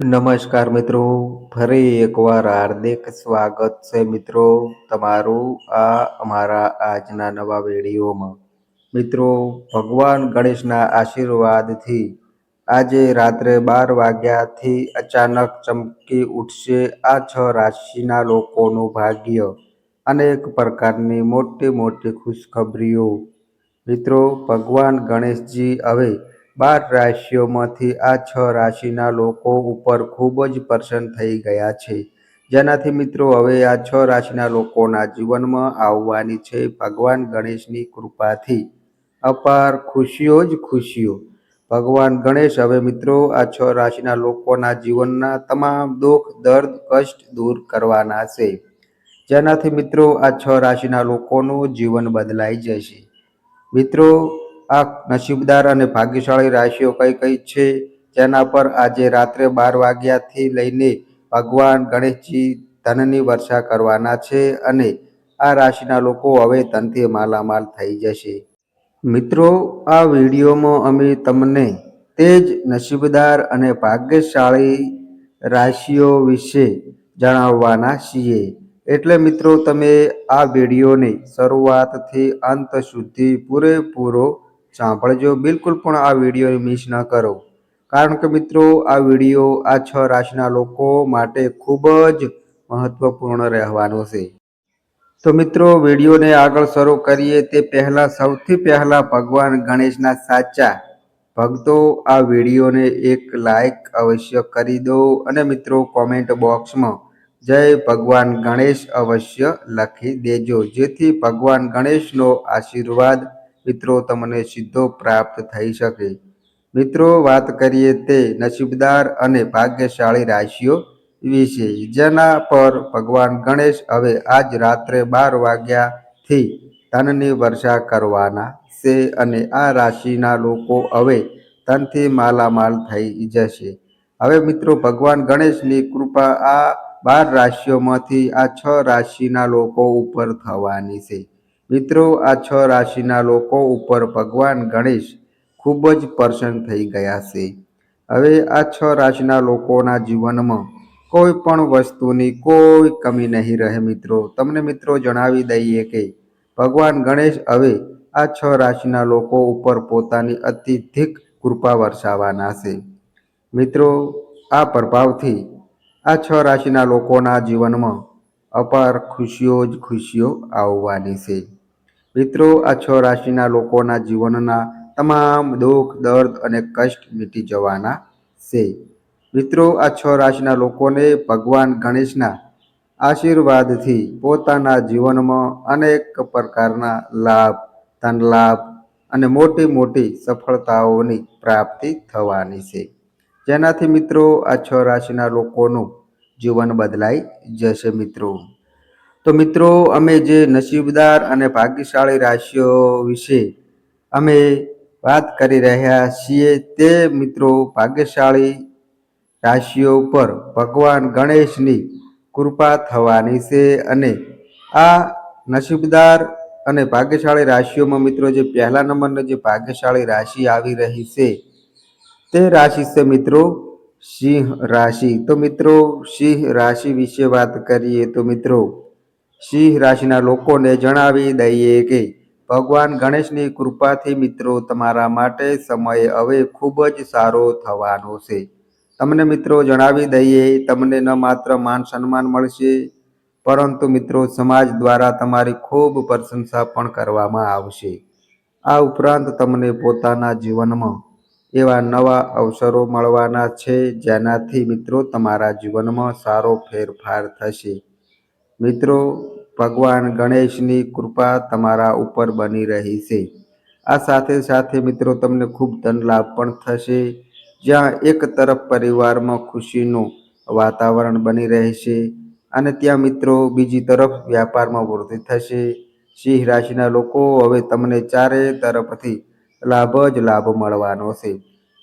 નમસ્કાર મિત્રો, ફરી એકવાર હાર્દિક સ્વાગત છે મિત્રો તમારું આ અમારા આજના નવા વિડીયોમાં. મિત્રો, ભગવાન ગણેશના આશીર્વાદથી આજે રાત્રે બાર વાગ્યાથી અચાનક ચમકી ઉઠશે આ છ રાશિના લોકોનું ભાગ્ય અનેક પ્રકારની મોટી મોટી ખુશખબરીઓ. મિત્રો, ભગવાન ગણેશજી હવે બાર રાશિઓમાંથી આ છ રાશિના લોકો ઉપર ખૂબ જ પ્રસન્ન થઈ ગયા છે. જેનાથી મિત્રો, હવે આ છ રાશિના લોકોના જીવનમાં આવવાની છે ભગવાન ગણેશની કૃપાથી. અપાર ખુશીઓ જ ખુશીઓ. ભગવાન ગણેશ, હવે મિત્રો, આ છ રાશિના લોકોના જીવનના તમામ દુઃખ, દર્દ, કષ્ટ દૂર કરવાના છે. જેનાથી મિત્રો, આ છ રાશિના લોકોનું જીવન બદલાઈ જશે. મિત્રો આ નસીબદાર અને ભાગ્યશાળી રાશિઓ કઈ કઈ છે? જેના પર આજે રાત્રે બાર વાગ્યાથી લઈને ભગવાન ગણેશજી ધનની વર્ષા કરવાના છે અને આ રાશિના લોકો હવે ધનથી માલામાલ થઈ જશે. મિત્રો, આ વિડીયોમાં અમે તમને તે જ નસીબદાર અને ભાગ્યશાળી રાશિઓ વિશે જણાવવાના છીએ. એટલે મિત્રો, તમે આ વિડીયોને શરૂઆતથી અંત સુધી પૂરેપૂરો સાંભળજો. બિલકુલ પણ આ વીડિયો મિસ ન કરો. કારણ કે મિત્રો, આ વીડિયો આ છ રાશિના લોકો માટે ખૂબ જ મહત્વપૂર્ણ રહેવાનો છે. તો મિત્રો, વિડીયોને આગળ શરૂ કરીએ તે પહેલાં, સૌથી પહેલાં ભગવાન ગણેશના સાચા ભક્તો આ વિડીયોને એક લાઈક અવશ્ય કરી દો અને મિત્રો, કોમેન્ટ બોક્સમાં જય ભગવાન ગણેશ અવશ્ય લખી દેજો. જેથી ભગવાન ગણેશનો આશીર્વાદ મિત્રો, તમને સીધો પ્રાપ્ત થઈ શકે. મિત્રો, વાત કરીએ તે નસીબદાર અને ભાગ્યશાળી રાશિઓ વિશે. જેના પર ભગવાન ગણેશ હવે આજ રાત્રે બાર વાગ્યાથી ધનની વર્ષા કરવાના છે અને આ રાશિના લોકો હવે ધનથી માલામાલ થઈ જશે. હવે મિત્રો, ભગવાન ગણેશની કૃપા આ બાર રાશિઓમાંથી આ છ રાશિના લોકો ઉપર થવાની છે. મિત્રો, આ છ રાશિના લોકો ઉપર ભગવાન ગણેશ ખૂબ જ પ્રસન્ન થઈ ગયા છે. હવે આ છ રાશિના લોકોના જીવનમાં કોઈ પણ વસ્તુની કોઈ કમી નહીં રહે મિત્રો. તમને મિત્રો જણાવી દઈએ કે ભગવાન ગણેશ હવે આ છ રાશિના લોકો ઉપર પોતાની અત્યધિક કૃપા વરસાવવાના છે. મિત્રો, આ પ્રભાવથી આ છ રાશિના લોકોના જીવનમાં અપાર ખુશીઓ જ ખુશીઓ આવવાની છે. મિત્રો, આ છ રાશિના લોકોના જીવનના તમામ દુઃખ, દર્દ અને કષ્ટ મીટી જવાના છે. મિત્રો, આ છ રાશિના લોકોને ભગવાન ગણેશના આશીર્વાદથી પોતાના જીવનમાં અનેક પ્રકારના લાભ ધન લાભ અને મોટી મોટી સફળતાઓની પ્રાપ્તિ થવાની છે. જેનાથી મિત્રો, આ છ રાશિના લોકોનું જીવન બદલાઈ જશે મિત્રો. તો મિત્રો, અમે જે નસીબદાર અને ભાગ્યશાળી રાશિઓ વિશે અમે વાત કરી રહ્યા છીએ તે મિત્રો ભાગ્યશાળી રાશિઓ પર ભગવાન ગણેશની કૃપા થવાની છે અને આ નસીબદાર અને ભાગ્યશાળી રાશિઓમાં મિત્રો, જે પહેલા નંબરની જે ભાગ્યશાળી રાશિ આવી રહી છે તે રાશિ છે મિત્રો સિંહ રાશિ. તો મિત્રો, સિંહ રાશિ વિશે વાત કરીએ તો મિત્રો સિંહ રાશિના લોકોને જણાવી દઈએ કે ભગવાન ગણેશની કૃપાથી મિત્રો તમારા માટે સમય હવે ખૂબ જ સારો થવાનો છે. તમને મિત્રો જણાવી દઈએ, તમને ન માત્ર માન સન્માન મળશે, પરંતુ મિત્રો સમાજ દ્વારા તમારી ખૂબ પ્રશંસા પણ કરવામાં આવશે. આ ઉપરાંત તમને પોતાના જીવનમાં એવા નવા અવસરો મળવાના છે, જેનાથી મિત્રો તમારા જીવનમાં સારો ફેરફાર થશે. મિત્રો, ભગવાન ગણેશની કૃપા તમારા ઉપર બની રહી છે. આ સાથે સાથે મિત્રો, તમને ખૂબ ધન લાભ પણ થશે. જ્યાં એક તરફ પરિવારમાં ખુશીનું વાતાવરણ બની રહેશે અને ત્યાં મિત્રો બીજી તરફ વ્યાપારમાં વૃદ્ધિ થશે. સિંહ રાશિના લોકો, હવે તમને ચારે તરફથી લાભ જ લાભ મળવાનો છે.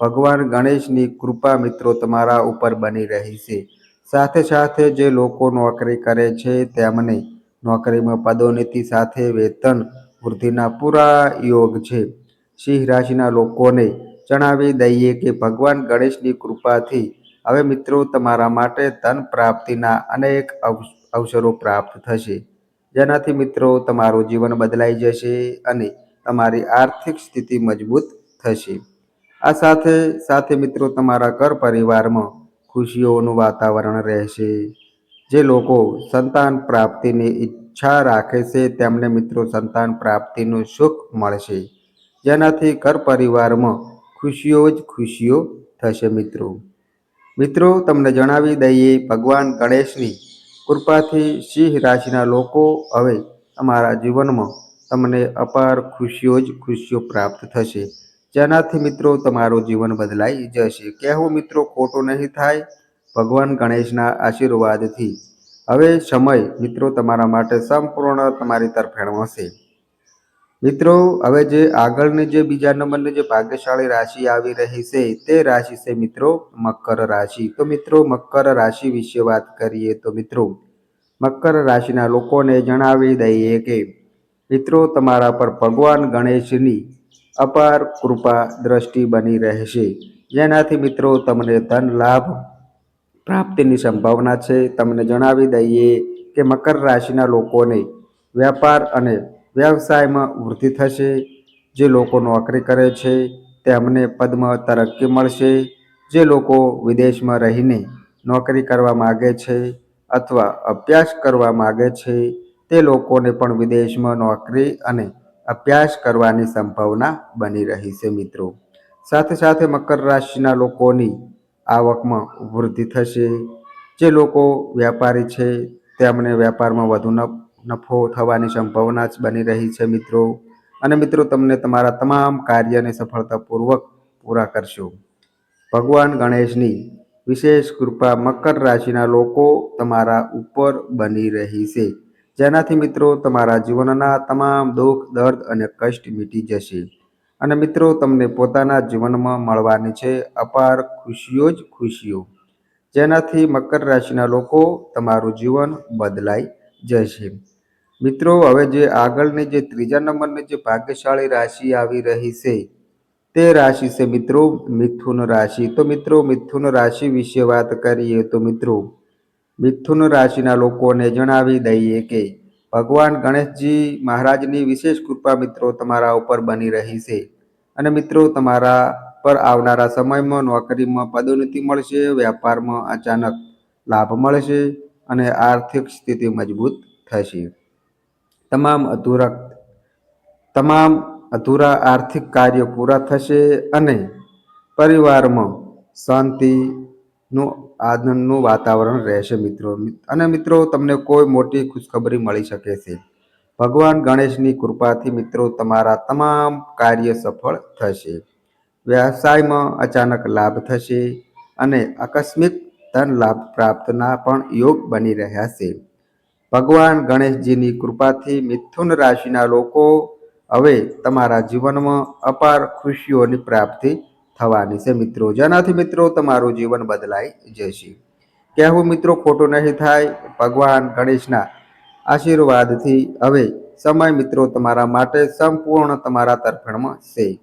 ભગવાન ગણેશની કૃપા મિત્રો તમારા ઉપર બની રહી છે. સાથે સાથે જે લોકો નોકરી કરે છે, તેમને નોકરીમાં પદોન્નતિ સાથે વેતન વૃદ્ધિના પૂરા યોગ છે. સિંહ રાશિના લોકોને જણાવી દઈએ કે ભગવાન ગણેશની કૃપાથી હવે મિત્રો તમારા માટે ધન પ્રાપ્તિના અનેક અવ- અવસરો પ્રાપ્ત થશે. જેનાથી મિત્રો તમારું જીવન બદલાઈ જશે અને તમારી આર્થિક સ્થિતિ મજબૂત થશે. આ સાથે સાથે મિત્રો તમારા ઘર પરિવારમાં ખુશીઓનું વાતાવરણ રહેશે. જે લોકો સંતાન પ્રાપ્તિની ઈચ્છા રાખે છે, તેમને મિત્રો સંતાન પ્રાપ્તિનું સુખ મળશે. જેનાથી ઘર પરિવારમાં ખુશીઓ જ ખુશીઓ થશે મિત્રો. મિત્રો, તમને જણાવી દઈએ, ભગવાન ગણેશની કૃપાથી સિંહ રાશિના લોકો હવે તમારા જીવનમાં તમને અપાર ખુશીઓ જ ખુશીઓ પ્રાપ્ત થશે. જેનાથી મિત્રો તમારું જીવન બદલાઈ જશે. કહેવું મિત્રો, ખોટું નહીં થાય. ભગવાન ગણેશના આશીર્વાદથી. હવે સમય મિત્રો તમારા માટે સંપૂર્ણ તમારી તરફેણ હશે મિત્રો, હવે જે આગળની જે બીજા નંબરની જે ભાગ્યશાળી રાશિ આવી રહી છે, તે રાશિ છે મિત્રો મકર રાશિ. તો મિત્રો, મકર રાશિ વિશે વાત કરીએ તો મિત્રો, મકર રાશિના લોકોને જણાવી દઈએ કે મિત્રો, તમારા પર ભગવાન ગણેશની અપાર કૃપા દ્રષ્ટિ બની રહેશે. જેનાથી મિત્રો તમને ધન લાભ પ્રાપ્તિની સંભાવના છે. તમને જણાવી દઈએ કે મકર રાશિના લોકોને વ્યાપાર અને વ્યવસાયમાં વૃદ્ધિ થશે. જે લોકો નોકરી કરે છે, તેમને પદમાં તરક્કી મળશે. જે લોકો વિદેશમાં રહીને નોકરી કરવા માગે છે અથવા અભ્યાસ કરવા માગે છે, તે લોકોને પણ વિદેશમાં નોકરી અને અભ્યાસ કરવાની સંભાવના બની રહી છે મિત્રો. સાથે સાથે મકર રાશિના લોકોની આવકમાં વૃદ્ધિ થશે. જે લોકો વ્યાપારી છે તેમને વ્યાપારમાં વધુ નફ- થવાની સંભાવના જ બની રહી છે મિત્રો. અને મિત્રો, તમને તમારા તમામ કાર્યને સફળતાપૂર્વક પૂરા કરશો. ભગવાન ગણેશની વિશેષ કૃપા મકર રાશિના લોકો તમારા ઉપર બની રહી છે. જેનાથી મિત્રો તમારા જીવનના તમામ દુઃખ, દર્દ અને કષ્ટ મીટી જશે. અને મિત્રો, તમને પોતાના જીવનમાં મળવાની છે અપાર ખુશીઓ જ ખુશીઓ. જેનાથી મકર રાશિના લોકો તમારું જીવન બદલાઈ જશે. મિત્રો, હવે જે આગળની જે ત્રીજા નંબરની જે ભાગ્યશાળી રાશિ આવી રહી છે, તે રાશિ છે મિત્રો મિથુન રાશિ. તો મિત્રો, મિથુન રાશિ વિશે વાત કરીએ તો મિત્રો મિથુન રાશિના લોકોને જણાવી દઈએ કે ભગવાન ગણેશજી મહારાજની વિશેષ કૃપા મિત્રો તમારા ઉપર બની રહી છે. અને મિત્રો, તમારા પર આવનારા સમયમાં નોકરીમાં પદોન્નતિ મળશે, વ્યાપારમાં અચાનક લાભ મળશે અને આર્થિક સ્થિતિ મજબૂત થશે. તમામ અધૂરા તમામ અધૂરા આર્થિક કાર્યો પૂરા થશે અને પરિવારમાં શાંતિનું આનંદનું વાતાવરણ રહેશે મિત્રો. અને મિત્રો, તમને કોઈ મોટી ખુશખબરી મળી શકે છે. ભગવાન ગણેશની કૃપાથી મિત્રો, તમારા તમામ કાર્ય સફળ થશે. વ્યવસાયમાં અચાનક લાભ થશે અને આકસ્મિક ધન લાભ પ્રાપ્તના પણ યોગ બની રહ્યા છે. ભગવાન ગણેશજીની કૃપાથી મિથુન રાશિના લોકો હવે તમારા જીવનમાં અપાર ખુશીઓની પ્રાપ્તિ થવાની છે મિત્રો. જેનાથી મિત્રો તમારું જીવન બદલાઈ જશે. કહેવું મિત્રો, ખોટું નહીં થાય. ભગવાન ગણેશના આશીર્વાદથી હવે સમય મિત્રો તમારા માટે સંપૂર્ણ તમારા તરફેણમાં છે.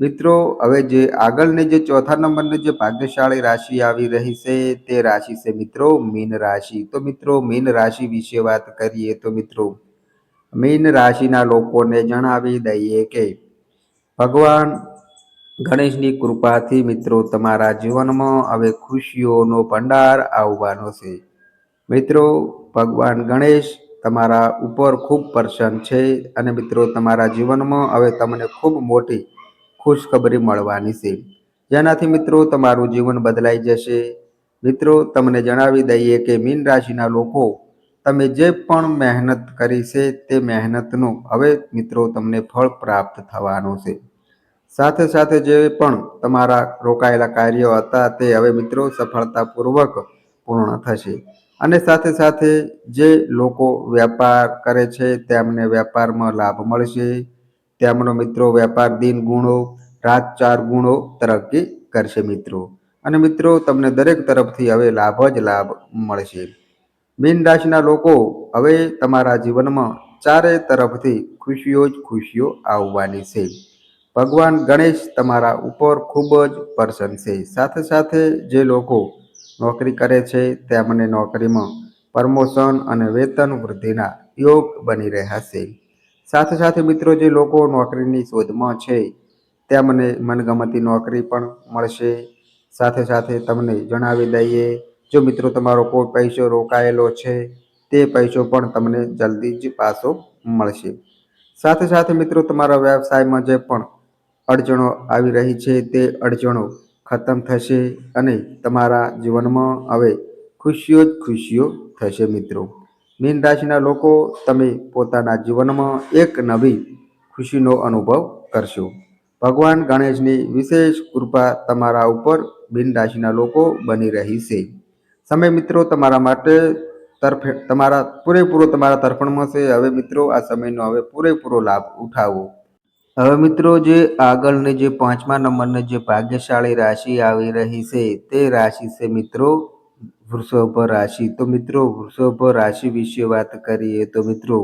મિત્રો, હવે જે આગળની જે ચોથા નંબરની જે ભાગ્યશાળી રાશિ આવી રહી છે તે રાશિ છે મિત્રો મીન રાશિ. તો મિત્રો, મીન રાશિ વિશે વાત કરીએ તો મિત્રો, મીન રાશિના લોકોને જણાવી દઈએ કે ભગવાન ગણેશની કૃપાથી મિત્રો, તમારા જીવનમાં હવે ખુશીઓનો ભંડાર આવવાનો છે. મિત્રો, ભગવાન ગણેશ તમારા ઉપર ખૂબ પ્રસન્ન છે અને મિત્રો, તમારા જીવનમાં હવે તમને ખૂબ મોટી ખુશખબરી મળવાની છે. જેનાથી મિત્રો, તમારું જીવન બદલાઈ જશે. મિત્રો, તમને જણાવી દઈએ કે મીન રાશિના લોકો, તમે જે પણ મહેનત કરી છે તે મહેનતનું હવે મિત્રો, તમને ફળ પ્રાપ્ત થવાનું છે. સાથે સાથે જે પણ તમારા રોકાયેલા કાર્યો હતા તે હવે મિત્રો સફળતાપૂર્વક પૂર્ણ થશે. અને સાથે સાથે જે લોકો વ્યાપાર કરે છે તેમને વ્યાપારમાં લાભ મળશે. તેમનો મિત્રો વેપાર દિન ગુણો, રાત ચાર ગુણો તરક્કી કરશે મિત્રો. અને મિત્રો તમને દરેક તરફથી હવે લાભ જ લાભ મળશે. મીન રાશિના લોકો હવે તમારા જીવનમાં ચારે તરફથી ખુશીઓ જ ખુશીઓ આવવાની છે. ભગવાન ગણેશ તમારા ઉપર ખૂબ જ પ્રસન્ન છે. સાથે સાથે જે લોકો નોકરી કરે છે તેમને નોકરીમાં પ્રમોશન અને વેતન વૃદ્ધિના યોગ બની રહ્યા છે. સાથે સાથે મિત્રો, જે લોકો નોકરીની શોધમાં છે તેમને મનગમતી નોકરી પણ મળશે. સાથે સાથે તમને જણાવી દઈએ, જો મિત્રો તમારો કોઈ પૈસો રોકાયેલો છે, તે પૈસો પણ તમને જલ્દી જ પાછો મળશે. સાથે સાથે મિત્રો, તમારા વ્યવસાયમાં જે પણ અડચણો આવી રહી છે, તે અડચણો ખતમ થશે અને તમારા જીવનમાં હવે ખુશીઓ જ ખુશીઓ થશે મિત્રો. મીન રાશિના લોકો, તમે પોતાના જીવનમાં એક નવી ખુશીનો અનુભવ કરશો. ભગવાન ગણેશની વિશેષ કૃપા તમારા ઉપર બિન રાશિના લોકો બની રહી છે. સમય મિત્રો તમારા માટે તરફે, તમારા પૂરેપૂરો તમારા તરફણમાં છે. હવે મિત્રો, આ સમયનો હવે પૂરેપૂરો લાભ ઉઠાવો. હવે મિત્રો જે આગળની જે પાંચમા નંબરની જે ભાગ્યશાળી રાશિ આવી રહી છે, તે રાશિ છે મિત્રો વૃષભ રાશિ. તો મિત્રો વૃષભ રાશિ વિશે વાત કરીએ તો મિત્રો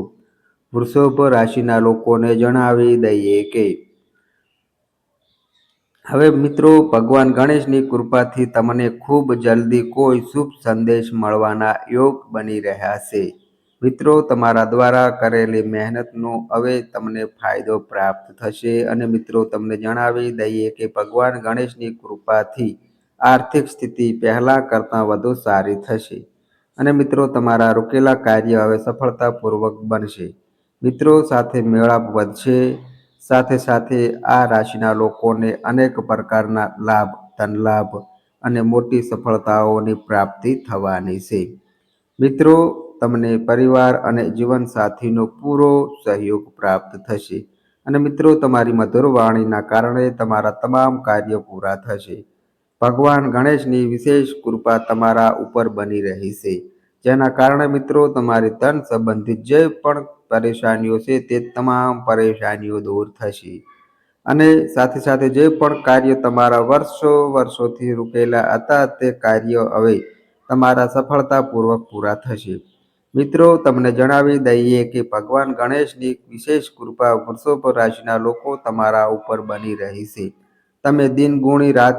વૃષભ રાશિના લોકોને જણાવી દઈએ કે હવે મિત્રો ભગવાન ગણેશની કૃપાથી તમને ખૂબ જલ્દી કોઈ શુભ સંદેશ મળવાના યોગ બની રહ્યા છે. મિત્રો, તમારા દ્વારા કરેલી મહેનતનો હવે તમને ફાયદો પ્રાપ્ત થશે અને મિત્રો, તમને જણાવી દઈએ કે ભગવાન ગણેશની કૃપાથી આર્થિક સ્થિતિ પહેલાં કરતાં વધુ સારી થશે. અને મિત્રો, તમારા રોકેલા કાર્ય હવે સફળતાપૂર્વક બનશે. મિત્રો, સાથે મેળાપ વધશે. સાથે સાથે આ રાશિના લોકોને અનેક પ્રકારના લાભ ધન લાભ અને મોટી સફળતાઓની પ્રાપ્તિ થવાની છે. મિત્રો તમને પરિવાર અને જીવનસાથીનો પૂરો સહયોગ પ્રાપ્ત થશે. અને મિત્રો, તમારી મધુર વાણીના કારણે તમારા તમામ કાર્ય પૂરા થશે. ભગવાન ગણેશની વિશેષ કૃપા તમારા ઉપર બની રહી છે જેના કારણે મિત્રો, તમારી ધન સંબંધિત જે પણ પરેશાનીઓ છે તે તમામ પરેશાનીઓ દૂર થશે. અને સાથે સાથે જે પણ કાર્ય તમારા વર્ષો વર્ષોથી રૂકેલા હતા તે કાર્ય હવે તમારા સફળતાપૂર્વક પૂરા થશે. મિત્રો, તમને જણાવી દઈએ કે ભગવાન ગણેશની વિશેષ કૃપા વૃષભ રાશિના લોકો તમારા ઉપર બની રહી તમે દિન ગુણી, રાત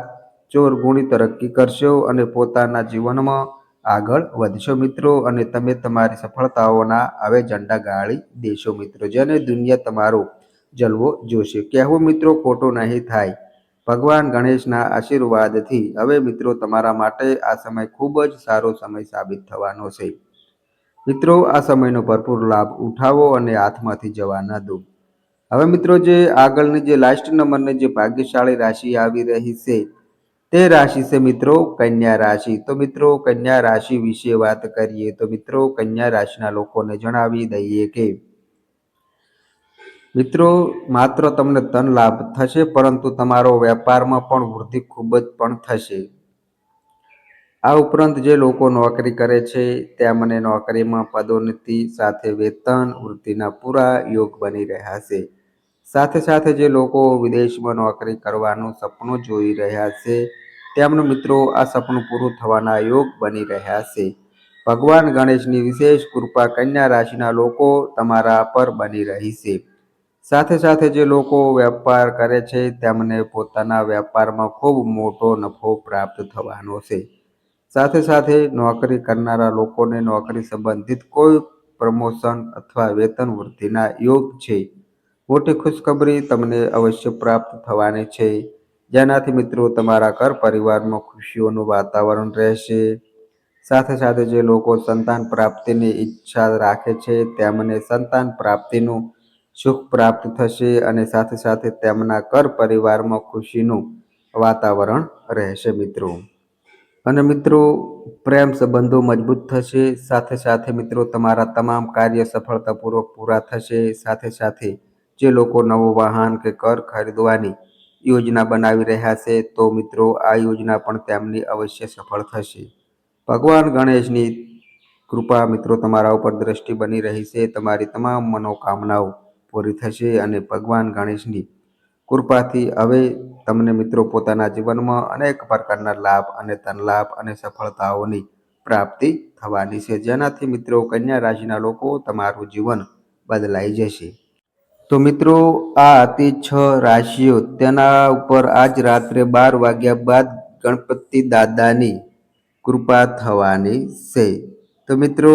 ચોર ગુણી તરક્કી કરશો અને પોતાના જીવનમાં આગળ વધશો મિત્રો અને તમે તમારી સફળતાઓના હવે ઝંડા ગાળી દેશો મિત્રો. જેને દુનિયા તમારો જલવો જોશે. કહેવું મિત્રો, ખોટો નહીં થાય. ભગવાન ગણેશના આશીર્વાદથી. હવે મિત્રો, તમારા માટે આ સમય ખૂબ જ સારો સમય સાબિત થવાનો છે. મિત્રો, આ સમયનો ભરપૂર લાભ ઉઠાવો અને હાથમાંથી જવા ન દો. હવે મિત્રો, જે આગળની જે લાસ્ટ નંબરની જે ભાગ્યશાળી રાશિ આવી રહી છે, તે રાશિ છે મિત્રો કન્યા રાશિ. તો મિત્રો, કન્યા રાશિ વિશે વાત કરીએ, તો મિત્રો, કન્યા રાશિના લોકોને જણાવી દઈએ કે, મિત્રો, માત્ર તમને ધન લાભ થશે, પરંતુ તમારો વેપારમાં પણ વૃદ્ધિ ખૂબ જ પણ થશે. આ ઉપરાંત જે લોકો નોકરી કરે છે તેમને નોકરીમાં પદોન્નતિ સાથે વેતન, વૃદ્ધિના પૂરા યોગ બની રહ્યા છે. સાથે સાથે જે લોકો વિદેશમાં નોકરી કરવાનું સપનું જોઈ રહ્યા છે, તેમનું મિત્રો આ સપનું પૂરું થવાના યોગ બની રહ્યા છે. ભગવાન ગણેશની વિશેષ કૃપા કન્યા રાશિના લોકો તમારા પર બની રહી છે. સાથે સાથે જે લોકો વેપાર કરે છે, તેમને પોતાના વેપારમાં ખૂબ મોટો નફો પ્રાપ્ત થવાનો છે. સાથે સાથે નોકરી કરનારા લોકોને નોકરી સંબંધિત કોઈ પ્રમોશન અથવા વેતન વૃદ્ધિના યોગ છે. મોટી ખુશખબરી તમને અવશ્ય પ્રાપ્ત થવાની છે. જેનાથી મિત્રો તમારા ઘર પરિવારમાં ખુશીઓનું વાતાવરણ રહેશે. સાથે સાથે જે લોકો સંતાન પ્રાપ્તિની ઈચ્છા રાખે છે, તેમને સંતાન પ્રાપ્તિનું સુખ પ્રાપ્ત થશે અને સાથે સાથે તેમના ઘર પરિવારમાં ખુશીનું વાતાવરણ રહેશે મિત્રો. અને મિત્રો, પ્રેમ સંબંધો મજબૂત થશે, સાથે સાથે મિત્રો, તમારા તમામ કાર્ય સફળતાપૂર્વક પૂરા થશે, સાથે સાથે જે લોકો નવું વાહન કે કર ખરીદવાની યોજના બનાવી રહ્યા છે, તો મિત્રો, આ યોજના પણ તેમની અવશ્ય સફળ થશે. ભગવાન ગણેશની કૃપા મિત્રો, તમારા ઉપર દ્રષ્ટિ બની રહી છે, તમારી તમામ મનોકામનાઓ પૂરી થશે અને ભગવાન ગણેશની કૃપાથી હવે તમને મિત્રો પોતાના જીવનમાં અનેક પ્રકારના લાભ અને ધનલાભ અને સફળતાઓની પ્રાપ્તિ થવાની છે. જેનાથી મિત્રો કન્યા રાશિના લોકો તમારું જીવન બદલાઈ જશે. તો મિત્રો, આ હતી છ રાશિઓ. તેના ઉપર આજ રાત્રે બાર વાગ્યા બાદ ગણપતિ દાદાની કૃપા થવાની છે. તો મિત્રો